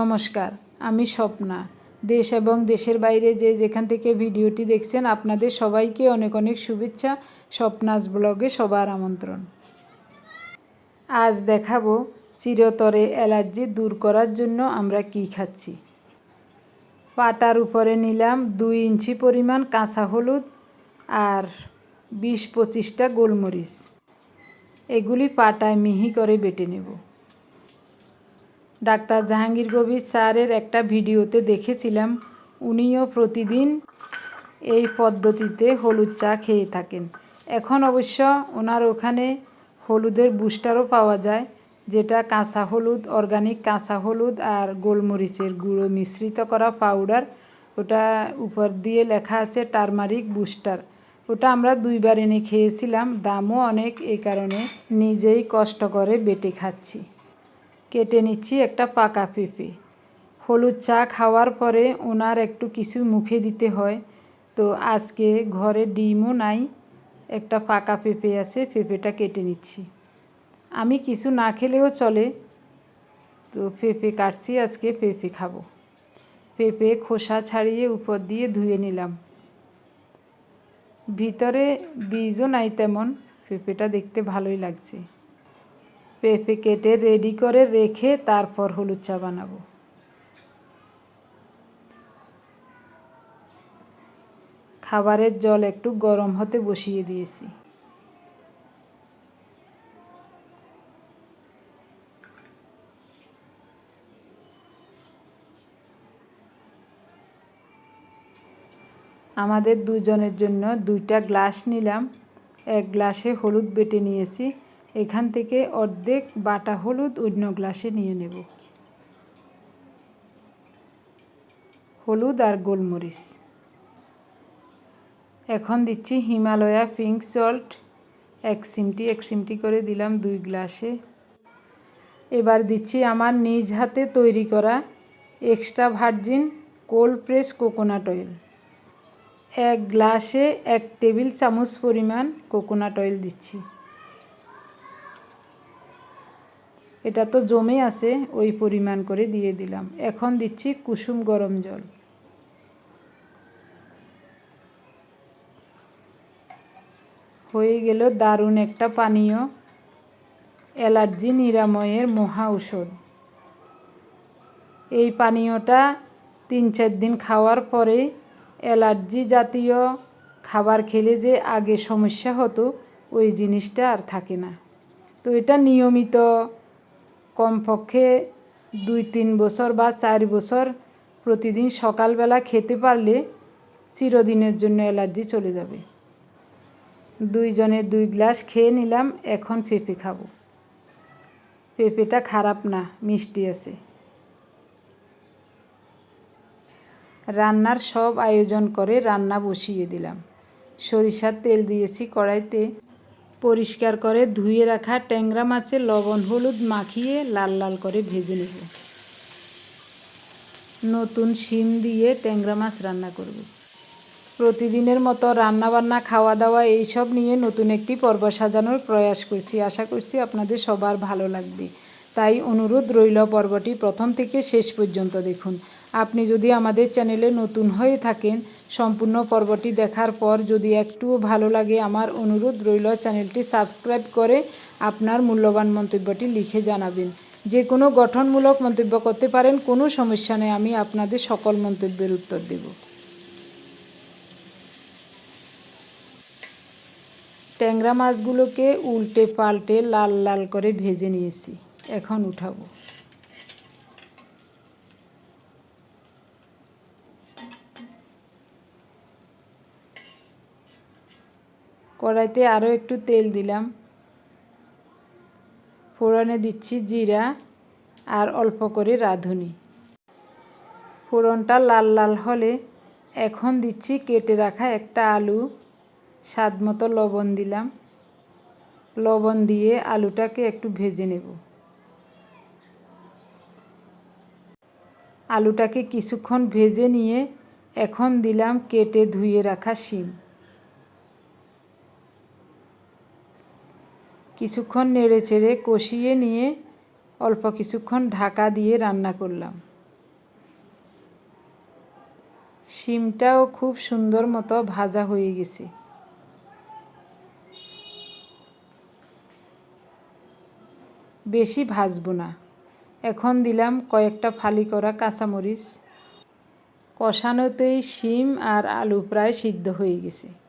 নমস্কার, আমি স্বপ্না। দেশ এবং দেশের বাইরে যে যেখান থেকে ভিডিওটি দেখছেন, আপনাদের সবাইকে অনেক অনেক শুভেচ্ছা, স্বপ্নাস ব্লগে সবার আমন্ত্রণ। আজ দেখাবো চিরতরে অ্যালার্জি দূর করার জন্য আমরা কি খাচ্ছি। পাটার উপরে নিলাম দুই ইঞ্চি পরিমাণ কাঁচা হলুদ আর বিশ পঁচিশটা গোলমরিচ। এগুলি পাটায় মিহি করে বেটে নেব। ডাক্তার জাহাঙ্গীর কবির স্যারের একটা ভিডিওতে দেখেছিলাম। উনিও প্রতিদিন এই পদ্ধতিতে হলুদ চা খেয়ে থাকেন। এখন অবশ্য ওনার ওখানে হলুদের বুস্টারও পাওয়া যায়, যেটা কাঁচা হলুদ, অর্গানিক কাঁচা হলুদ আর গোলমরিচের গুঁড়ো মিশ্রিত করা পাউডার, ওটা উপর দিয়ে লেখা আছে টারমারিক বুস্টার। ওটা আমরা দুইবার এনে খেয়েছিলাম, দামও অনেক এই কারণে নিজেই কষ্ট করে বেটে খাচ্ছি। কেটে নিচ্ছি একটা পাকা পেঁপে। হলুদ চা খাওয়ার পরে ওনার একটু কিছু মুখে দিতে হয়। তো আজকে ঘরে ডিমও নাই, একটা পাকা পেঁপে আছে, পেঁপেটা কেটে নিচ্ছি। আমি কিছু না খেলেও চলে। তো পেঁপে কাটছি, আজকে পেঁপে খাব। পেঁপে খোসা ছাড়িয়ে উপর দিয়ে ধুয়ে নিলাম। ভিতরে বীজও নাই তেমন, পেঁপেটা দেখতে ভালোই লাগছে। পেঁপে কেটে রেডি করে রেখে তারপর হলুদ চা বানাবো। খাবারের জল একটু গরম হতে বসিয়ে দিয়েছি। আমাদের দুজনের জন্য দুইটা গ্লাস নিলাম। এক গ্লাসে হলুদ বেটে নিয়েছি। এখান থেকে অর্ধেক বাটা হলুদ অন্য গ্লাসে নিয়ে নেব। হলুদ আর গোলমরিচ। এখন দিচ্ছি হিমালয়া পিঙ্ক সল্ট। এক সিমটি এক সিমটি করে দিলাম দুই গ্লাসে। এবার দিচ্ছি আমার নিজ হাতে তৈরি করা extra virgin cold press coconut oil. এক গ্লাসে এক টেবিল চামচ পরিমাণ কোকোনাট অয়েল দিচ্ছি। এটা তো জমে আছে, ওই পরিমাণ করে দিয়ে দিলাম। এখন দিচ্ছি কুসুম গরম জল। হয়ে গেল দারুণ একটা পানীয় অ্যালার্জি নিরাময়ের মহা ঔষধ। এই পানীয়টা তিন চার দিন খাওয়ার পরে অ্যালার্জি জাতীয় খাবার খেলে যে আগে সমস্যা হতো, ওই জিনিসটা আর থাকে না। তো এটা নিয়মিত কমপক্ষে দুই তিন বছর বা চার বছর প্রতিদিন সকালবেলা খেতে পারলে চিরদিনের জন্য অ্যালার্জি চলে যাবে। দুইজনে দুই গ্লাস খেয়ে নিলাম, এখন পেঁপে খাব। পেঁপেটা খারাপ না, মিষ্টি আছে। রান্নার সব আয়োজন করে রান্না বসিয়ে দিলাম। সরিষার তেল দিয়েছি কড়াইতে। পরিষ্কার করে ধুয়ে রাখা ট্যাংরা মাছের লবণ হলুদ মাখিয়ে লাল লাল করে ভেজে নেব। নতুন শিম দিয়ে ট্যাংরা মাছ রান্না করব। প্রতিদিনের মতো রান্নাবান্না খাওয়া দাওয়া এইসব নিয়ে নতুন একটি পর্ব সাজানোর প্রয়াস করছি। আশা করছি আপনাদের সবার ভালো লাগবে। তাই অনুরোধ রইল পর্বটি প্রথম থেকে শেষ পর্যন্ত দেখুন। আপনি যদি আমাদের চ্যানেলে নতুন হয়ে থাকেন সম্পূর্ণ পর্বটি দেখার পর যদি একটুও ভালো লাগে আমার অনুরোধ রইল চ্যানেলটি সাবস্ক্রাইব করে আপনার মূল্যবান মন্তব্যটি লিখে জানাবেন। যে কোনো গঠনমূলক মন্তব্য করতে পারেন, কোনো সমস্যা নেই, আমি আপনাদের সকল মন্তব্যের উত্তর দেব। ট্যাংরা মাছগুলোকে উল্টে পাল্টে লাল লাল করে ভেজে নিয়েছি। এখন উঠাবো। কড়াইতে আরও একটু তেল দিলাম। ফোড়নে দিচ্ছি জিরা আর অল্প করে রাঁধুনি। ফোড়নটা লাল লাল হলে এখন দিচ্ছি কেটে রাখা একটা আলু। স্বাদ মতো লবণ দিলাম। লবণ দিয়ে আলুটাকে একটু ভেজে নেব। আলুটাকে কিছুক্ষণ ভেজে নিয়ে এখন দিলাম কেটে ধুয়ে রাখা শিম। কিছুক্ষণ নেড়ে চেড়ে কষিয়ে নিয়ে অল্প কিছুক্ষণ ঢাকা দিয়ে রান্না করলাম। শিমটাও খুব সুন্দর মতো ভাজা হয়ে গেছে। বেশি ভাজবো না। এখন দিলাম কয়েকটা ফালি করা কাঁচামরিচ। কষানোতেই শিম আর আলু প্রায় সিদ্ধ হয়ে গেছে।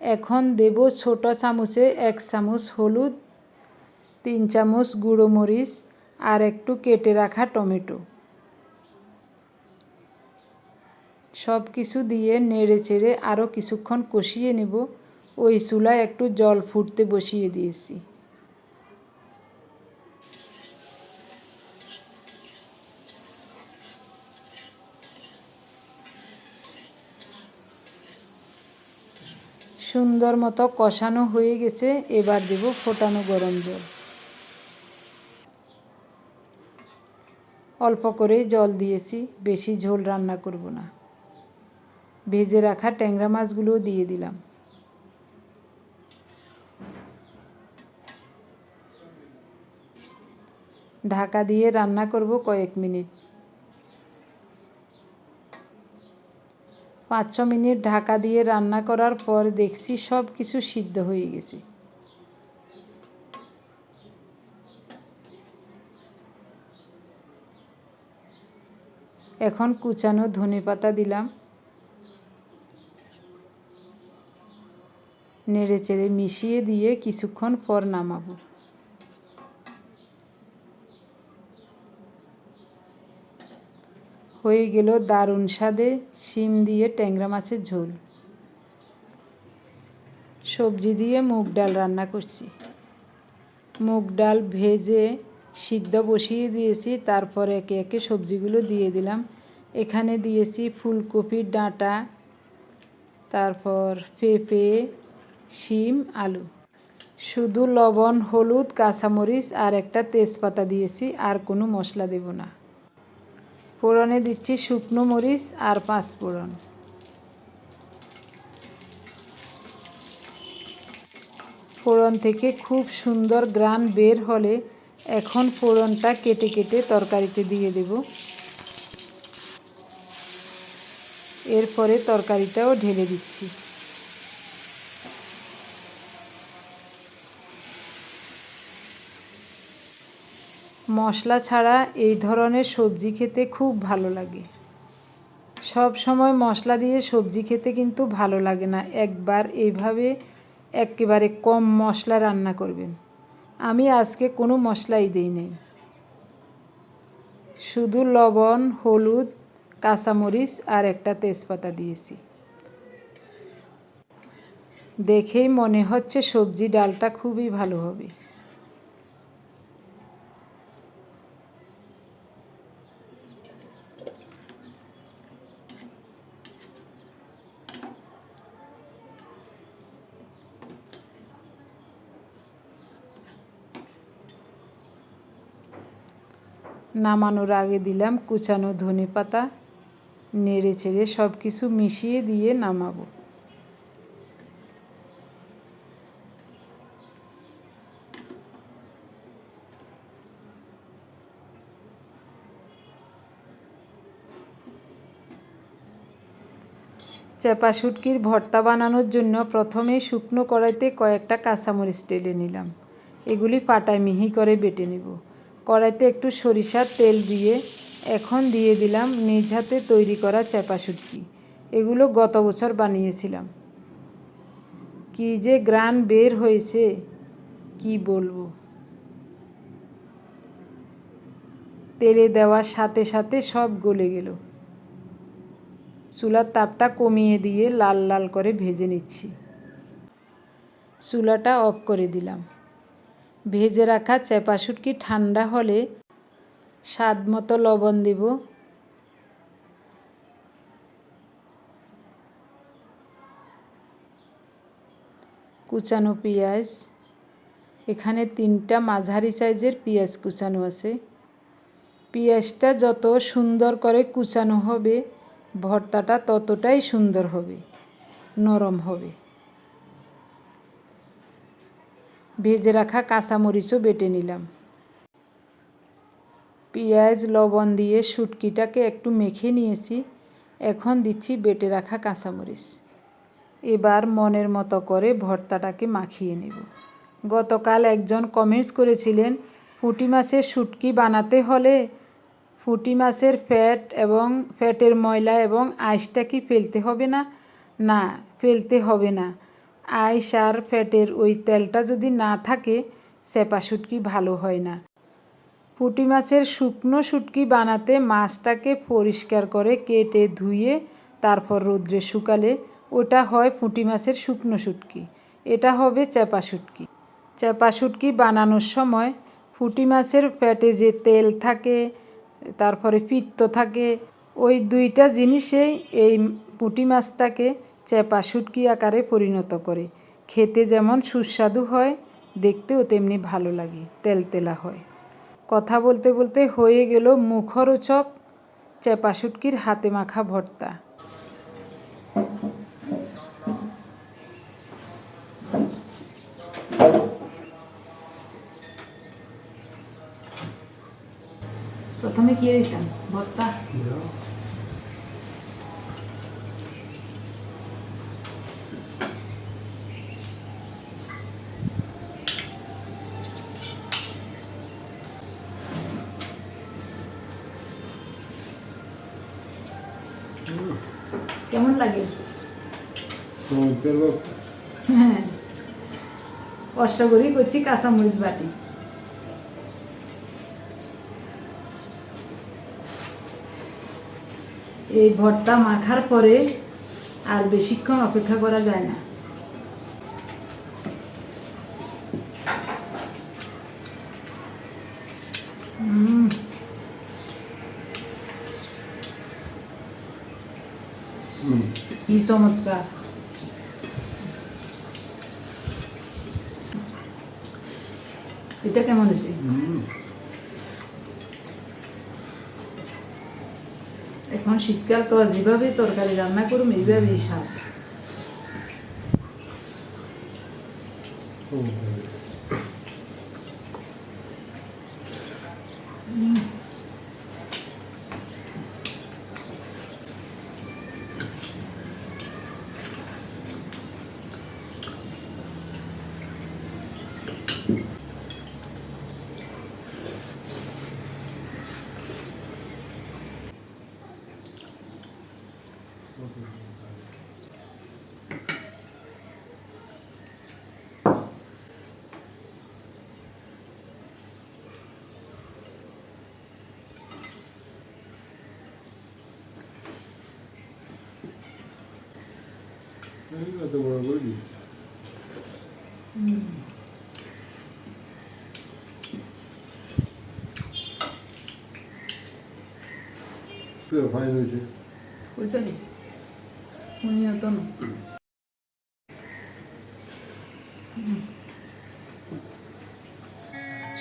এখন দেব ছোট চামচে এক চামচ হলুদ, তিন চামচ গুঁড়ো মরিচ আর একটু কেটে রাখা টমেটো। সব কিছু দিয়ে নেড়ে চেড়ে আরও কিছুক্ষণ কষিয়ে নেব। ওই চুলায় একটু জল ফুটতে বসিয়ে দিয়েছি। সুন্দর মতো কষানো হয়ে গেছে, এবার দেব ফোটানো গরম জল। অল্প করেই জল দিয়েছি, বেশি ঝোল রান্না করব না। ভেজে রাখা ট্যাংরা মাছগুলোও দিয়ে দিলাম। ঢাকা দিয়ে রান্না করব কয়েক মিনিট। পাঁচ ছ মিনিট ঢাকা দিয়ে রান্না করার পর দেখছি সব কিছু সিদ্ধ হয়ে গেছে। এখন কুচানো ধনে পাতা দিলাম। নেড়ে চেড়ে মিশিয়ে দিয়ে কিছুক্ষণ পর নামাবো। হয়ে গেল দারুণ স্বাদে শিম দিয়ে ট্যাংরা মাছের ঝোল। সবজি দিয়ে মুগ ডাল রান্না করছি। মুগ ডাল ভেজে সিদ্ধ বসিয়ে দিয়েছি, তারপর একে একে সবজিগুলো দিয়ে দিলাম। এখানে দিয়েছি ফুলকপির ডাঁটা, তারপর পেঁপে, শিম, আলু। শুধু লবণ, হলুদ, কাঁচামরিচ আর একটা তেজপাতা দিয়েছি, আর কোনো মশলা দেব না। ফোড়নে দিচ্ছি শুকনো মরিচ আর পাঁচ ফোড়ন। ফোড়ন থেকে খুব সুন্দর গ্রান বের হলে এখন ফোড়নটা কেটে কেটে তরকারিতে দিয়ে দেব। এরপরে তরকারিটাও ঢেলে দিচ্ছি। মশলা ছাড়া এই ধরনের সবজি খেতে খুব ভালো লাগে। সব সময় মশলা দিয়ে সবজি খেতে কিন্তু ভালো লাগে না। একবার এইভাবে একেবারে কম মশলা রান্না করবেন। আমি আজকে কোনো মশলাই দিই নেই। শুধু লবণ, হলুদ, কাঁচামরিচ আর একটা তেজপাতা দিয়েছি। দেখেই মনে হচ্ছে সবজি ডালটা খুবই ভালো হবে। নামানোর আগে দিলাম কুচানো ধনে পাতা নেড়ে চেড়ে সব কিছু মিশিয়ে দিয়ে নামাবো। চেপা শুটকির ভর্তা বানানোর জন্য প্রথমে শুকনো কড়াইতে কয়েকটা কাঁচামরিচ টেলে নিলাম। এগুলি পাটায় মিহি করে বেটে নেব। কড়াইতে একটু সরিষার তেল দিয়ে এখন দিয়ে দিলাম নিজ হাতে তৈরি করা চেপা এগুলো গত বছর বানিয়েছিলাম। কি যে গ্রান বের হয়েছে, কি বলব? তেলে দেওয়ার সাথে সাথে সব গলে গেল। চুলার তাপটা কমিয়ে দিয়ে লাল লাল করে ভেজে নিচ্ছি। চুলাটা অফ করে দিলাম। ভেজে রাখা চেপা শুটকি ঠান্ডা হলে স্বাদ মতো লবণ দেব। কুচানো পেঁয়াজ। এখানে তিনটা মাঝারি সাইজের পেঁয়াজ কুচানো আছে। পেঁয়াজটা যত সুন্দর করে কুচানো হবে, ভর্তাটা ততটাই সুন্দর হবে, নরম হবে। ভেজে রাখা কাঁচামরিচও বেটে নিলাম। পেঁয়াজ, লবণ দিয়ে শুটকিটাকে একটু মেখে নিয়েছি। এখন দিচ্ছি বেটে রাখা কাঁচামরিচ। এবার মনের মতো করে ভর্তাটাকে মাখিয়ে নেব। গতকাল একজন কমেন্টস করেছিলেন পুঁটি মাছের শুটকি বানাতে হলে পুঁটি মাছের ফ্যাট এবং ফ্যাটের ময়লা এবং আইসটা কি ফেলতে হবে না? না, ফেলতে হবে না। আইস আর ফ্যাটের ওই তেলটা যদি না থাকে সেপা শুটকি ভালো হয় না। পুঁটি মাছের শুকনো শুটকি বানাতে মাছটাকে পরিষ্কার করে কেটে ধুয়ে তারপর রোদ্রে শুকালে ওটা হয় পুঁটি মাছের শুকনো শুটকি। এটা হবে চেপা শুটকি। চেপা শুটকি বানানোর সময় পুঁটি মাছের ফ্যাটে যে তেল থাকে, তারপরে পিত্ত থাকে, ওই দুইটা জিনিসেই এই পুঁটি মাছটাকে চেপা শুটকি আকারে পরিণত করে। খেতে যেমন সুস্বাদু হয় দেখতেও তেমনি ভালো লাগে তেলতেলা হয়। কথা বলতে বলতে হয়ে গেল মুখরোচক চেপা শুটকির হাতে মাখা ভর্তা। প্রথমে কি দিতাম ভর্তা? কেমন লাগে? হ্যাঁ। কষ্ট করেই করছি কাঁচামরিচ বাটি। এই ভর্তা মাখার পরে আর বেশিক্ষণ অপেক্ষা করা যায় না। কি চমৎকার এটা কেমন হয়েছে. এখন শীতকাল তো যেভাবে তরকারি রান্না করুন এইভাবেই স্বাদ।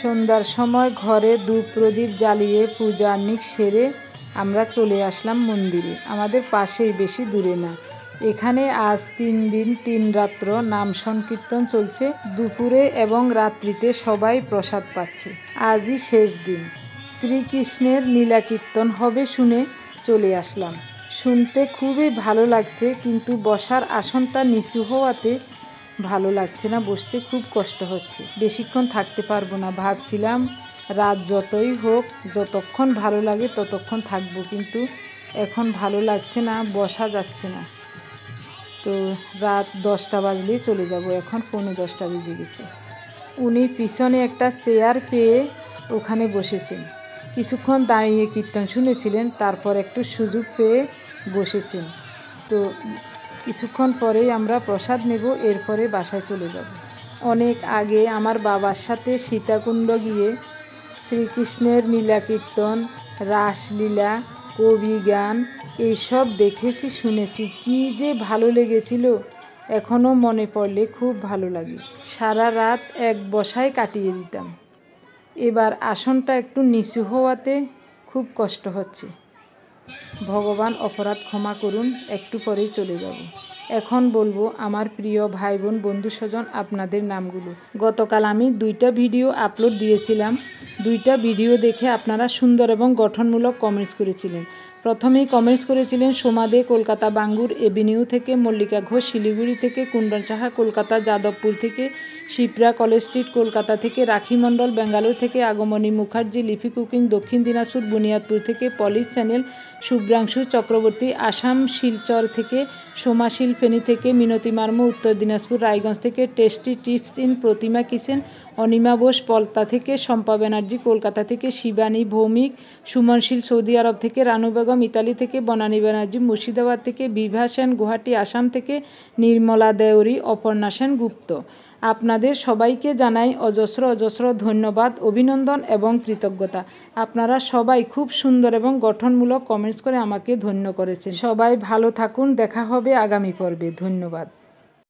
সন্ধ্যার সময় ঘরে ধূপ প্রদীপ জ্বালিয়ে পূজা নিক সেরে আমরা চলে আসলাম মন্দিরে। আমাদের পাশেই, বেশি দূরে না। এখানে আজ তিন দিন, তিন রাত্র নাম সংকীর্তন চলছে। দুপুরে এবং রাত্রিতে সবাই প্রসাদ পাচ্ছে। আজই শেষ দিন। শ্রীকৃষ্ণের নীলা কীর্তন হবে শুনে চলে আসলাম। শুনতে খুবই ভালো লাগছে, কিন্তু বসার আসনটা নিচু হওয়াতে ভালো লাগছে না, বসতে খুব কষ্ট হচ্ছে। বেশিক্ষণ থাকতে পারব না, ভাবছিলাম রাত যতই হোক, যতক্ষণ ভালো লাগে ততক্ষণ থাকব, কিন্তু এখন ভালো লাগছে না, বসা যাচ্ছে না। তো রাত দশটা বাজলেই চলে যাব। এখন পৌনে দশটা বেজে গেছে। উনি পিছনে একটা চেয়ার পেয়ে ওখানে বসেছেন। কিছুক্ষণ দাঁড়িয়ে কীর্তন শুনেছিলেন, তারপর একটু সুযোগ পেয়ে বসেছেন। তো কিছুক্ষণ পরেই আমরা প্রসাদ নেব, এরপরে বাসায় চলে যাব। অনেক আগে আমার বাবার সাথে সীতাকুণ্ড গিয়ে শ্রীকৃষ্ণের লীলা কীর্তন রাসলীলা কবি গান এইসব দেখেছি, শুনেছি। কি যে ভালো লেগেছিল এখনও মনে পড়লে খুব ভালো লাগে। সারা রাত এক বসায় কাটিয়ে দিতাম। এবার আসনটা একটু নিচু হওয়াতে খুব কষ্ট হচ্ছে। ভগবান অপরাধ ক্ষমা করুন, একটু পরেই চলে যাব। এখন বলব, আমার প্রিয় ভাই বোন বন্ধু স্বজন আপনাদের নামগুলো। গতকাল আমি দুইটা ভিডিও আপলোড দিয়েছিলাম। দুইটা ভিডিও দেখে আপনারা সুন্দর এবং গঠনমূলক কমেন্টস করেছিলেন। প্রথমেই কমেন্টস করেছিলেন সোমা দে, কলকাতা বাঙ্গুর এভিনিউ থেকে, মল্লিকা ঘোষ, শিলিগুড়ি থেকে, কুণ্ডন সাহা, কলকাতা যাদবপুর থেকে, শিপ্রা কলেজ স্ট্রিট, কলকাতা থেকে, রাখি মণ্ডল, ব্যাঙ্গালোর থেকে, আগমনী মুখার্জি লিফি কুকিং, দক্ষিণ দিনাজপুর, বুনিয়াদপুর থেকে, পলিশ চ্যানেল, শুভ্রাংশু চক্রবর্তী, আসাম শিলচর থেকে সোমাশিল ফেনী থেকে মিনতি মার্মু, উত্তর দিনাজপুর, রায়গঞ্জ থেকে tasty tips in Pratima kitchen, Anima Bose, Palta থেকে শম্পা ব্যানার্জি, কলকাতা থেকে শিবানী ভৌমিক সুমনশীল সৌদি আরব থেকে রানু বেগম, ইতালি থেকে বনানী ব্যানার্জি, মুর্শিদাবাদ থেকে বিভা সেন, গুয়াহাটি, আসাম থেকে নির্মলা দেউরি, অপর্ণা সেন গুপ্ত। আপনাদের সবাইকে জানাই অজস্র অজস্র ধন্যবাদ, অভিনন্দন এবং কৃতজ্ঞতা। আপনারা সবাই খুব সুন্দর এবং গঠনমূলক কমেন্টস করে আমাকে ধন্য করেছেন। সবাই ভালো থাকুন, দেখা হবে আগামী পর্বে। ধন্যবাদ।